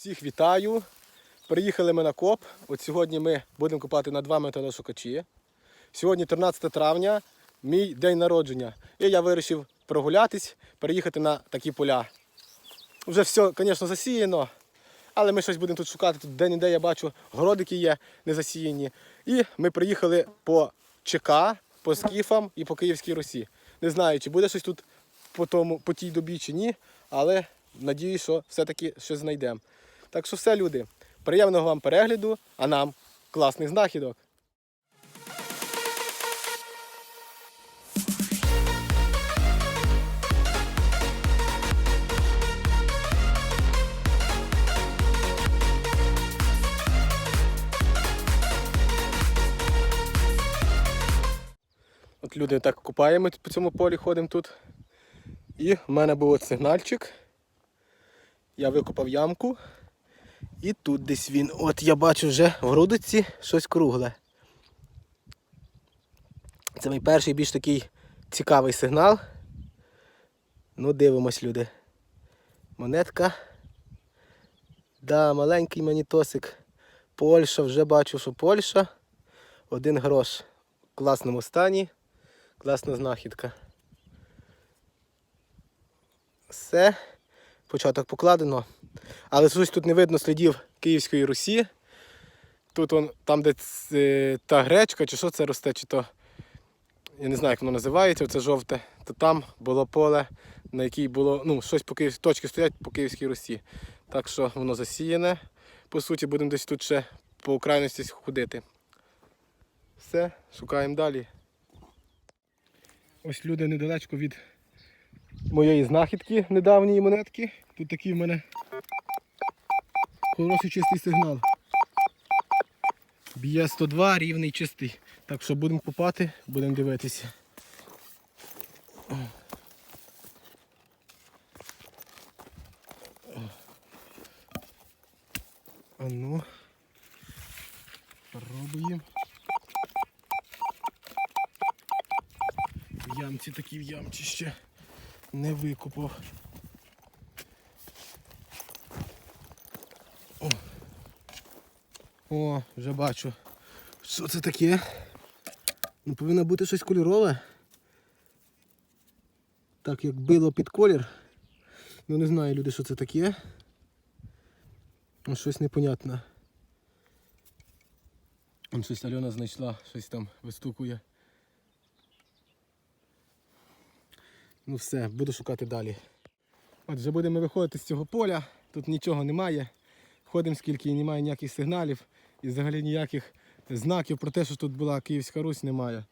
Всіх вітаю. Приїхали ми на коп. От сьогодні ми будемо копати на два металошукачі. Сьогодні 13 травня, мій день народження. І я вирішив прогулятись, переїхати на такі поля. Вже все, звісно, засіяно, але ми щось будемо тут шукати. Тут де-не-де я бачу, городики є не засіяні. І ми приїхали по ЧК, по скіфам і по Київській Русі. Не знаю, чи буде щось тут по, тому, по тій добі чи ні, але надіюсь, що все-таки щось знайдемо. Так що все, люди, приємного вам перегляду, а нам класних знахідок. От люди так купаємо по цьому полі, ходимо тут. І в мене був сигнальчик. Я викопав ямку. І тут десь він. От я бачу вже в грудиці щось кругле. Це мій перший більш такий цікавий сигнал. Ну, дивимось, люди. Монетка. Да, маленький монітосик. Польща, вже бачу, що Польща. Один грош в класному стані. Класна знахідка. Все. Початок покладено. Але щось тут не видно слідів Київської Русі. Тут он, там, де ц- та гречка, чи що це росте, чи то. Я не знаю, як воно називається, оце жовте, то там було поле, на якій було, ну, щось по Київ... точки стоять по Київській Русі. Так що воно засіяне. По суті, будемо десь тут ще по окрайності ходити. Все, шукаємо далі. Ось люди недалечко від моєї знахідки недавньої монетки. Тут такий в мене хороший чистий сигнал. Б'є 102, рівний чистий. Так що будемо купати, будемо дивитися. А ну, пробуємо. В ямці такі в ямці ще не викупав. О, О вже бачу. Що це таке? Ну, повинно бути щось кольорове. Так як било під колір. Ну не знаю люди, що це таке. Ну, щось непонятне. Вон щось Альона знайшла, щось там вистукує. Ну все, буду шукати далі. От вже будемо виходити з цього поля, тут нічого немає. Ходимо скільки і немає ніяких сигналів і взагалі ніяких знаків про те, що тут була Київська Русь, немає.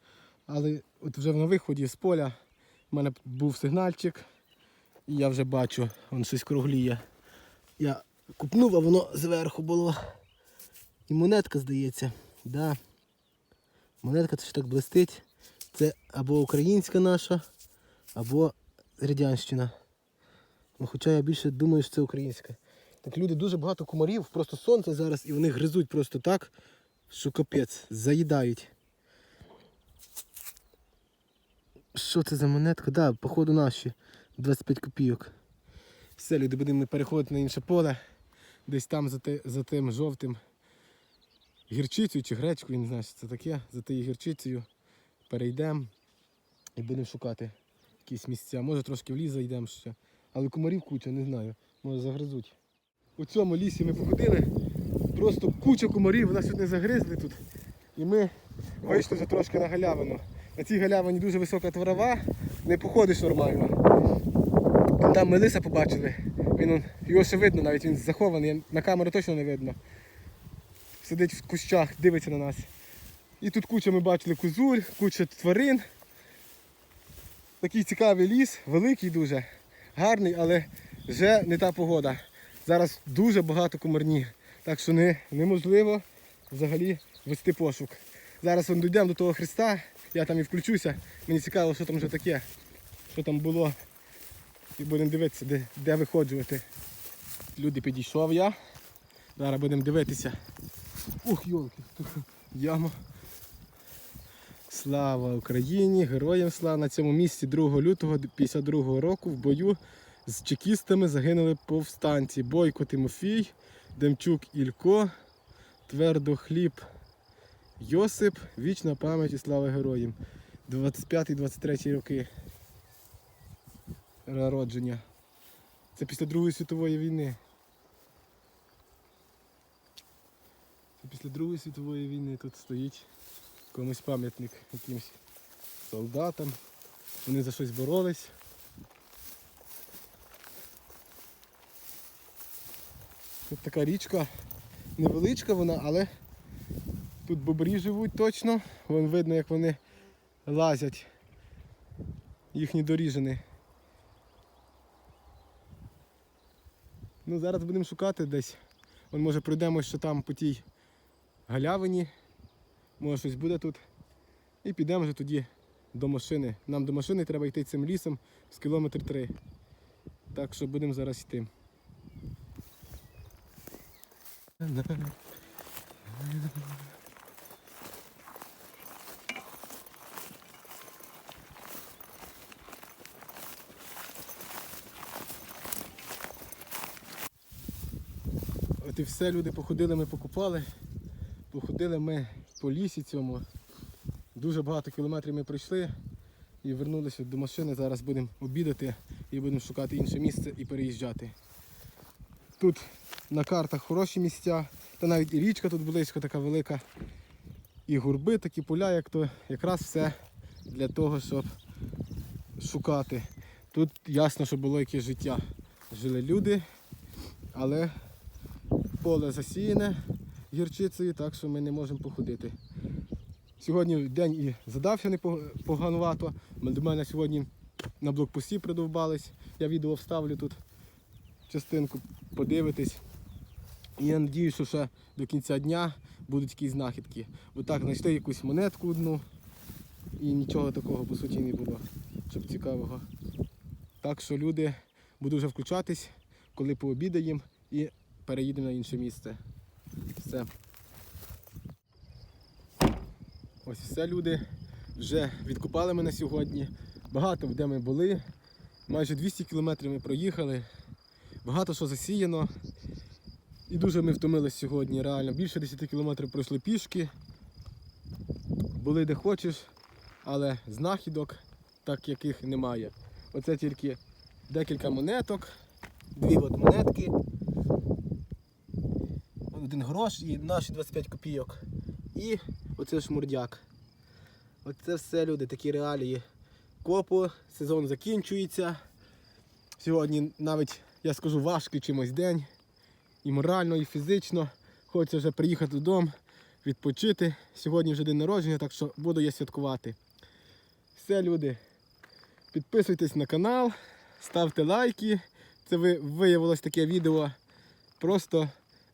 Але от вже на виході з поля в мене був сигнальчик, і я вже бачу, вон щось кругліє. Я купнув, а воно зверху було. І монетка, здається. Да. Монетка це ж так блистить. Це або українська наша, або радянщина. Ну, Хоча я більше думаю, що це українська. Так люди дуже багато комарів, просто сонце зараз і вони гризуть просто так, що капець, заїдають. Що це за монетка? Да, походу наші. 25 копійок. Все, люди, будемо переходити на інше поле. Десь там за, те, за тим жовтим гірчицею чи гречкою, не знаю, що це таке, за тією гірчицею. Перейдемо і будемо шукати якісь місця. Може трошки в ліс зайдемо ще. Але комарів куча, не знаю. Може загризуть. У цьому лісі ми походили. Просто куча комарів, нас тут не загризли тут. І ми вийшли вже трошки на галявину. На цій галявині дуже висока трава, не походиш нормально. Там ми лиса побачили. Він, он- його ще видно навіть, він захований, на камеру точно не видно. Сидить в кущах, дивиться на нас. І тут куча ми бачили козуль, куча тварин. Такий цікавий ліс, великий дуже, гарний, але вже не та погода. Зараз дуже багато комарні, так що не, неможливо взагалі вести пошук. Зараз вон дійдемо до того хреста, я там і включуся. Мені цікаво, що там вже таке, що там було. І будемо дивитися, де, де виходжувати. Люди підійшов я. Зараз будемо дивитися. Ух, йолки, тут яма. Слава Україні! Героям слава на цьому місці 2 лютого 52 року в бою з чекістами загинули повстанці. Бойко Тимофій, Демчук Ілько, Твердохліб Йосип, вічна пам'ять і слава героям. 25-23 роки народження. Це після Другої світової війни. Це після Другої світової війни тут стоїть комусь пам'ятник якимсь солдатам. Вони за щось боролись. Тут така річка, невеличка вона, але тут бобрі живуть точно. Вон видно, як вони лазять. Їхні доріжини. Ну, зараз будемо шукати десь. Вон, може пройдемо, що там по тій галявині. Може щось буде тут. І підемо вже тоді до машини. Нам до машини треба йти цим лісом з кілометр три. Так що будемо зараз йти. От і все, люди походили, ми покупали. Походили ми по лісі цьому. Дуже багато кілометрів ми пройшли і вернулися до машини. Зараз будемо обідати і будемо шукати інше місце і переїжджати. Тут на картах хороші місця, та навіть і річка тут близько така велика. І гурби, такі поля, як то якраз все для того, щоб шукати. Тут ясно, що було якесь життя. Жили люди, але поле засіяне гірчицею, так що ми не можемо походити. Сьогодні день і задався непоганувато. До мене сьогодні на блокпості придовбались. Я відео вставлю тут частинку, подивитись. І я надію, що ще до кінця дня будуть якісь знахідки. Бо так знайшли якусь монетку одну і нічого такого по суті не було, щоб цікавого. Так що люди буду вже включатись, коли пообідаємо і переїдемо на інше місце. Все. Ось все, люди. Вже відкупали мене сьогодні. Багато де ми були. Майже 200 кілометрів ми проїхали. Багато що засіяно. І дуже ми втомились сьогодні, реально. Більше 10 кілометрів пройшли пішки. Були де хочеш, але знахідок так яких немає. Оце тільки декілька монеток, дві от монетки. Один грош і наші 25 копійок. І оце шмурдяк. Оце все, люди, такі реалії. Копу, сезон закінчується. Сьогодні навіть, я скажу, важкий чимось день. І морально, і фізично. Хочеться вже приїхати додому, відпочити. Сьогодні вже день народження, так що буду я святкувати. Все, люди. Підписуйтесь на канал, ставте лайки. Це виявилось таке відео просто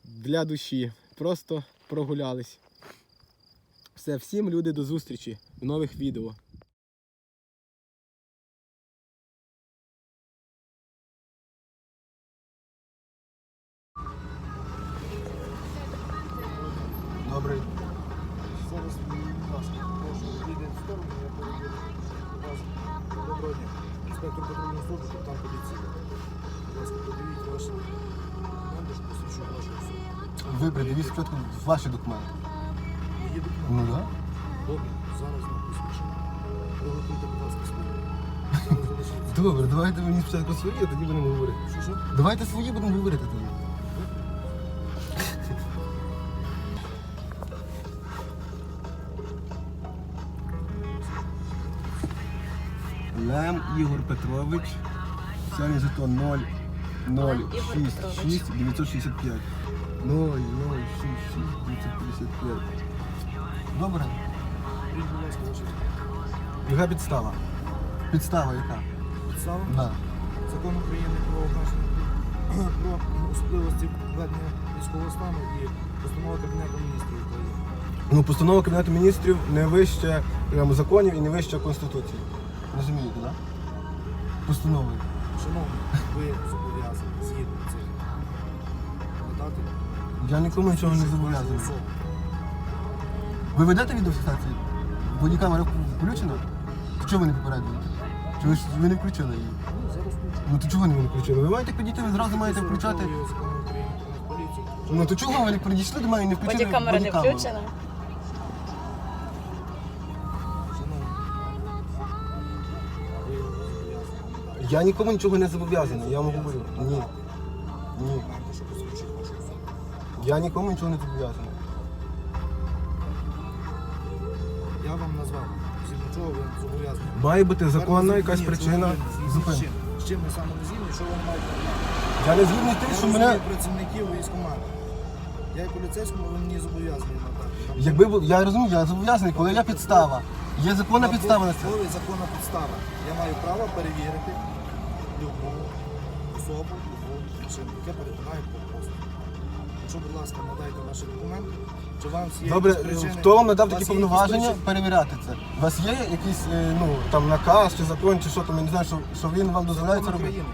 для душі. Просто прогулялись. Все, всім люди до зустрічі в нових відео. Спочатку ваші документи. Є документи? Ну так. Добре, зараз нам. Приготуйте, будь ласка, свої. Добре, давайте мені спочатку свої, а тоді будемо говорити. Що, що? Давайте свої будемо говорити тоді. Лем Ігор Петрович. Сьогодні жетон 0 0 6 6 965. 0 0 6 6 955. Добре. Яка підстава? Підстава яка? підстави. Да. Закон України про обмеження про особливості ведення військового стану і постанова Кабінету міністрів України. Ну, постанова Кабінету міністрів не вище прямо законів і не вище Конституції. Розумієте, так? Постанови. Шановні, ви Я нікому нічого не особу. Ви ведете відеофіксацію? Бодікамера включена? Чого ви не попередили? Чого ж ви не включили її? Ну, зараз включу. Ну то чого не ви не включили? Ви маєте підійти, ви зразу маєте включати. Поліцію. Ну то чого ви не підійшли до мене і не включили? Бодікамера не бодікамеру? включена. Ви. Я нікому нічого не зобов'язаний, я вам говорю. Ні. Ні. Що посвідчить вашу. Я нікому нічого не зобов'язаний. Я вам назвав. Згідно чого ви зобов'язані. Має бути законна якась причина з зупинки. чим? З чим ви саме не згідні, що ви маєте? Я не згідний тим, що мене. працівників військкомату. Я як поліцейському, ви мені зобов'язані надати. Якби бу- я розумію, я зобов'язаний, коли є підстава. Є законна підстава на це. Коли законна підстава. Я маю право перевірити любу особу, любу машину, яка перетинає блокпост. Якщо, будь ласка, надайте ваші документи, чи вам всі Добре, причини- хто вам надав такі повноваження перевіряти це? У вас є якийсь е, ну там наказ чи закон, чи що там, я не знаю, що, що він вам дозволяє це робити? України.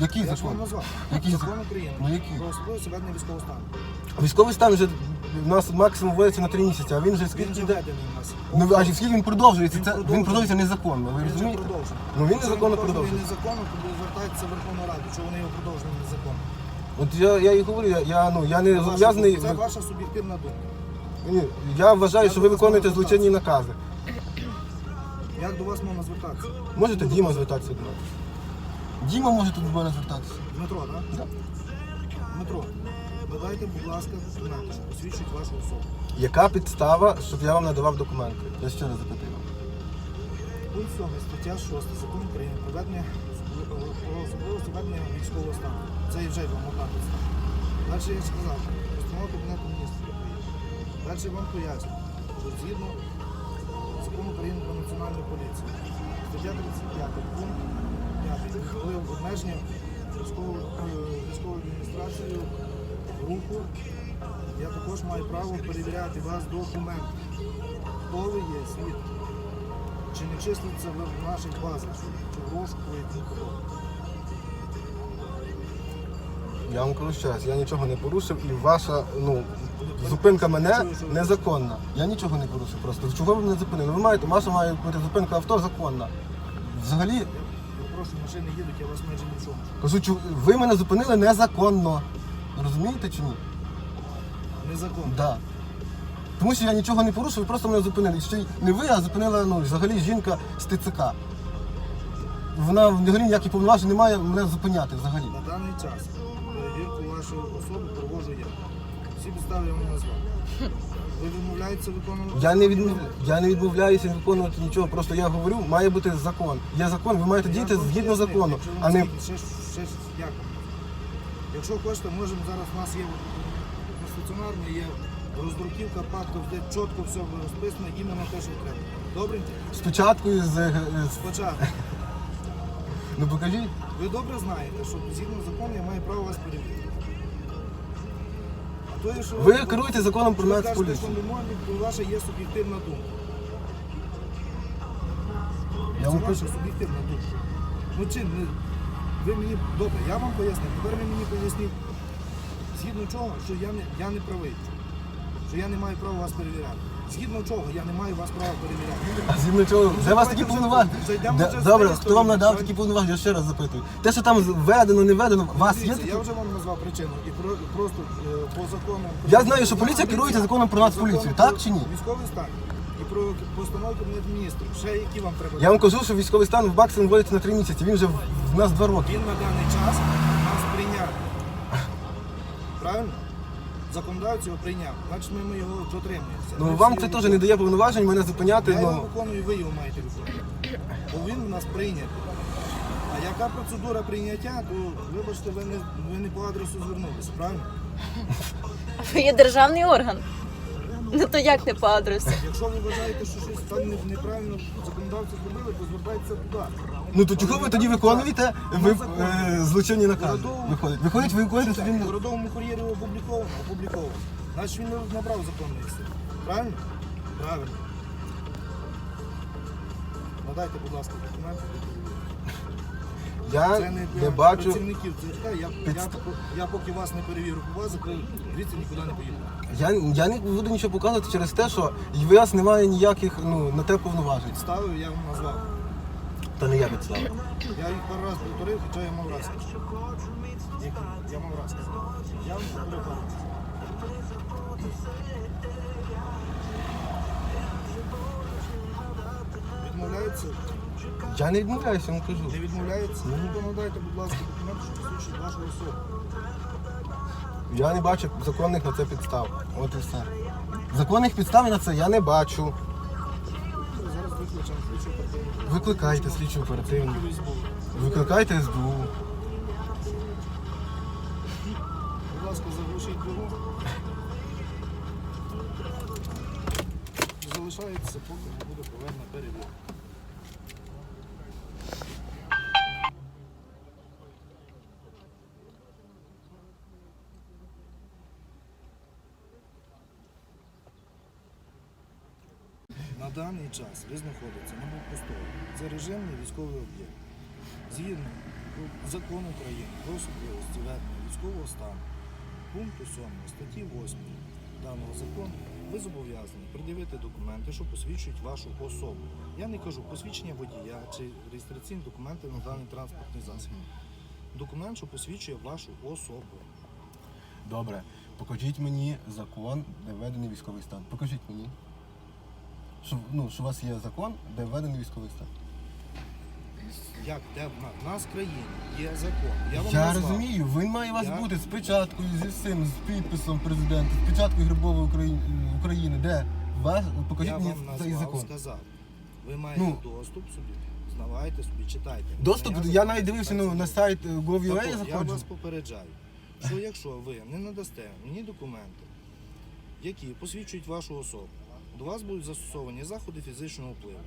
Який Я ж закон? назвав. Який закон закон? України. Ну, який? Про ведення військового стану. Військовий стан вже у нас максимум вводиться на три місяці, а він вже Він скільки вже йде? введений у нас. Ну а скільки він продовжується? Він Це він продовжується незаконно. Ви Він вже розумієте? продовжений. Ну він Якщо незаконно продовжений продовжує. незаконно, то ви звертаєтеся в Верховну Раду, що вони його продовжили незаконно. От я, я і говорю, я, я ну я не Це зобов'язаний. ваша- Це ваша суб'єктивна думка. Ні, Я вважаю, що ви виконуєте злочинні накази. Як до вас можна звертатися? Можете Діма звертатися до мене? Діма може тут до мене звертатися. Дмитро, так? Да. Дмитро, надайте, будь ласка, документи, що посвідчують вашу особу. Яка підстава, щоб я вам надавав документи? Я ще раз запитую. Пункт 7, стаття 6 Закон України про ведення про особливості військового стану. Це і вже вам одна підстава. Далі я сказав, постанова Кабінету міністрів України. Далі вам поясню, що згідно закону України про національну поліцію, стаття 35, пункт 5, коли обмеження е, військовою адміністрацією руху, я також маю право перевіряти вас документи. Хто ви є, світ? Чи не числиться в наших базах, чи в розшуку? Я вам кажу ще раз, я нічого не порушив і ваша ну, зупинка мене незаконна. Я нічого не порушив просто. Чого ви мене зупинили? Ви маєте, ваша має бути зупинка авто законна. Взагалі, прошу, машини їдуть, я вас майже не чую. кажу, чу- ви мене зупинили незаконно. Розумієте чи ні? Незаконно. Да. Тому що я нічого не порушив, ви просто мене зупинили. Ще й не ви, а зупинила ну, взагалі жінка з ТЦК. Вона взагалі ніяких повноважень не має мене зупиняти взагалі. На даний час вашої проводжу я. Всі підстави я вам назвав. Ви відмовляєтеся виконувати? Я не відмов... я не відмовляюся виконувати нічого, просто я говорю, має бути закон. Є закон, ви маєте діяти згідно закону, якщо а не скільки, Ще, ж- ще, як? Якщо хочете, можемо зараз у нас є на стаціонарні, є роздруківка пакту, де чітко все розписано, іменно те, що треба. Добре? спочатку з, е, з... Спочатку. ну покажіть. Ви добре знаєте, що згідно закону я маю право вас перевірити. Ви керуєте законом про ви кажете, що нацполіцію. не можна, то ваша є суб'єктивна думка. Я Це вам ваша кажу, суб'єктивна думка. Ну чи не... ви мені добре, я вам пояснив. Тепер ви мені поясніть, згідно чого, що я не, я не правий, що я не маю права вас перевіряти. Згідно чого я не маю вас права перевіряти. а згідно чого? Ну, Де вас такі повноваження? зайдемо Де- вже з Добре, хто вам надав такі повноваження? Я ще раз запитую. Те, що там введено, не введено, у вас є Дивіться, такі? Я вже вам назвав причину. І про, просто е, по закону. Я знаю, що поліція керується законом про нацполіцію, Законом так чи ні? Військовий стан. І про постанову Кабінету міністрів. Ще які вам треба? Я вам кажу, що військовий стан в максимум вводиться на три місяці. Він вже в в нас два роки. Він на даний час нас прийняв. Правильно? Законодавець його прийняв. Значить ми, ми його дотримуємося. Ну Ми вам всі це теж не дає повноважень мене зупиняти. Я його Ну виконую, ви його маєте виконувати. Бо він у нас прийнятий. А яка процедура прийняття, то вибачте, ви не, ви не по адресу звернулися, правильно? Ви є державний орган. Ну то як не по адресу? Якщо ви вважаєте, що щось там не- неправильно законодавці зробили, то звертайтеся туди. ну то чого ви тоді виконуєте? Ви е, злочинні накази. Виходить. Виходить, ви виконуєте тоді. в городовому кур'єрі опубліковано, опубліковано. Значить він не набрав законної сили. Правильно? Правильно. Надайте, будь ласка, документи. Я Це не не бачу. працівників ЦРК. Я, я, Підста- я поки вас не перевірю по базі, то звідси нікуди не поїду. Я, я не буду нічого показувати через те, що у вас немає ніяких ну, на те повноважень. Підставив, я вам назвав. Та не я підстава. Я їх пару раз повторив, хоча я мав раз. Я мав раз. Я вам повторив пару раз. Відмовляється? Я не відмовляюся, я вам кажу. Не відмовляється? Ну, то надайте, будь ласка, документ, що посвідчить вашу особу. Я не бачу законних на це підстав. От і все. Законних підстав на це я не бачу. Викликайте слідчу оперативну. Викликайте СБУ. Будь ласка, заглушіть двигун. Залишається, поки буде проведена перевірка. Даний час ви знаходитеся на блокпостові. Це режимний військовий об'єкт. Згідно закону України про особливості ведення військового стану, пункту 7 статті 8 даного закону, ви зобов'язані пред'явити документи, що посвідчують вашу особу. Я не кажу посвідчення водія чи реєстраційні документи на даний транспортний засіб. Документ, що посвідчує вашу особу. Добре, покажіть мені закон, де введений військовий стан. Покажіть мені. Що, ну, що у вас є закон, де введений військовий стан. Як де в нас, в нас в країні є закон. Я вам Я назвав. розумію, він має у вас Я- бути з печаткою, зі всім, з підписом президента, з печаткою Грибової України, України. Де? Вас, покажіть Я мені вам цей назвав, закон. сказав. Ви маєте Ну. доступ собі, знавайте собі, читайте. Доступ, Надання я закону навіть дивився ну, на сайт е, Gov.ua Тобто, я заходжу. вас попереджаю, що якщо ви не надасте мені документи, які посвідчують вашу особу, до вас будуть застосовані заходи фізичного впливу.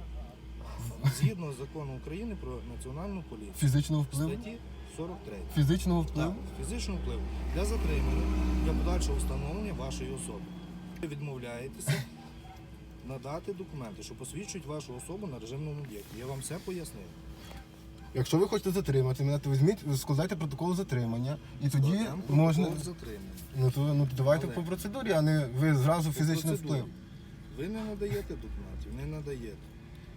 Згідно закону України про національну поліцію, Фізичного впливу? статті 43. Фізичного Так, впливу? фізичного впливу для затримання, для подальшого встановлення вашої особи. Ви відмовляєтеся надати документи, що посвідчують вашу особу на режимному об'єкті. Я вам все пояснив. Якщо ви хочете затримати мене, то візьміть, складайте протокол затримання, і тоді протокол можна. затримання. Ну то ну давайте Але- по процедурі, а не ви зразу фізичний процедурі. вплив. Ви не надаєте документів, не надаєте.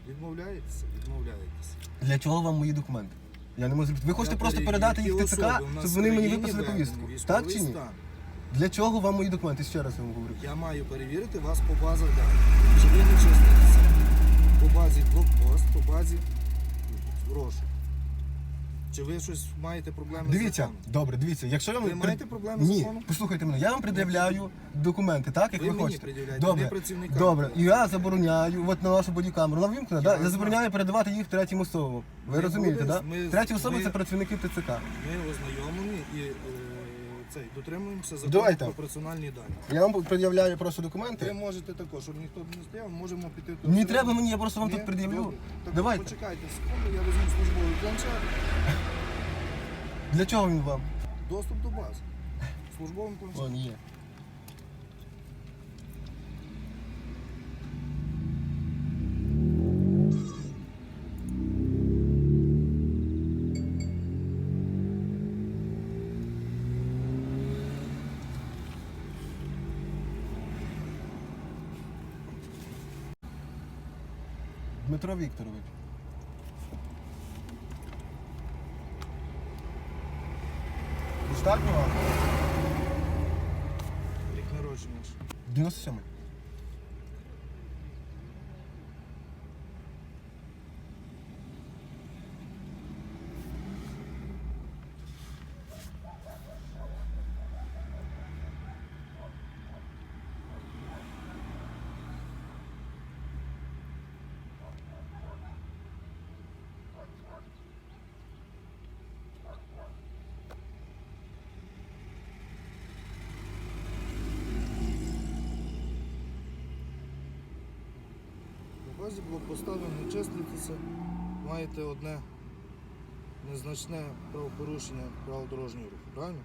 Відмовляєтеся, відмовляєтеся. Для чого вам мої документи? Я не можу зробити. Ви хочете Для просто передати їх ТЦК, особи в нас щоб вони мені країні виписали повістку. військовий Так чи ні? стан. Для чого вам мої документи? Ще раз я вам говорю. Я маю перевірити вас по базах даних. Чи ви не числитеся по базі блокпост, по базі гроші. Чи ви щось маєте проблеми з Дивіться, законом? добре, дивіться, якщо ви маєте проблеми з Ні, законом? послухайте мене, я вам пред'являю документи, так, як Ви ви, мені хочете. пред'являєте, Добре, не працівникам. добре. І я забороняю, от на вашу бодікамеру, вона вимкнена, да? я знаю. забороняю передавати їх третім особам. Ви Ми розумієте, буде- так? ми- Да? Треті особи ми- це працівники ТЦК. Ми ознайомлені і е, цей, дотримуємося закону Давайте. про персональні дані. Я вам пред'являю просто Ви документи. можете також, щоб ніхто не стояв, можемо піти тут. Не треба мені, я просто вам Ні? тут пред'явлю. Добре. Так, Давайте. Почекайте секунду, я візьму службовий планшет. Для чого він вам? Доступ до бази. Службовим планшетом. Он є. Петро Вікторович. Достатньо вам? Рік народження. 97-й. Вказі було поставлено числитися, маєте одне незначне правопорушення правил дорожнього руху, правильно?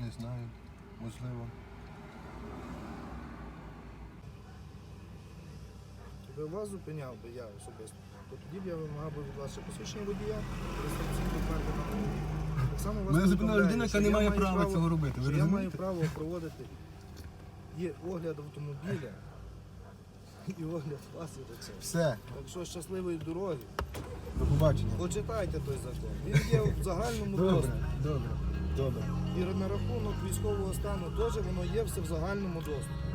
Не знаю, можливо. Якби вас зупиняв би я особисто, то тоді б я вимагав би від вас ще посвідчення водія, реєстраційну карту на голові. Так само вас Мене зупинила повідомляє, людина, яка не має права цього робити. Ви я маю право проводити є огляд автомобіля і огляд вас і до цього. Все, Так що щасливої дороги. до побачення. Почитайте той закон. Він є в загальному Добре, доступі. добре, добре. І на рахунок військового стану теж воно є все в загальному доступі.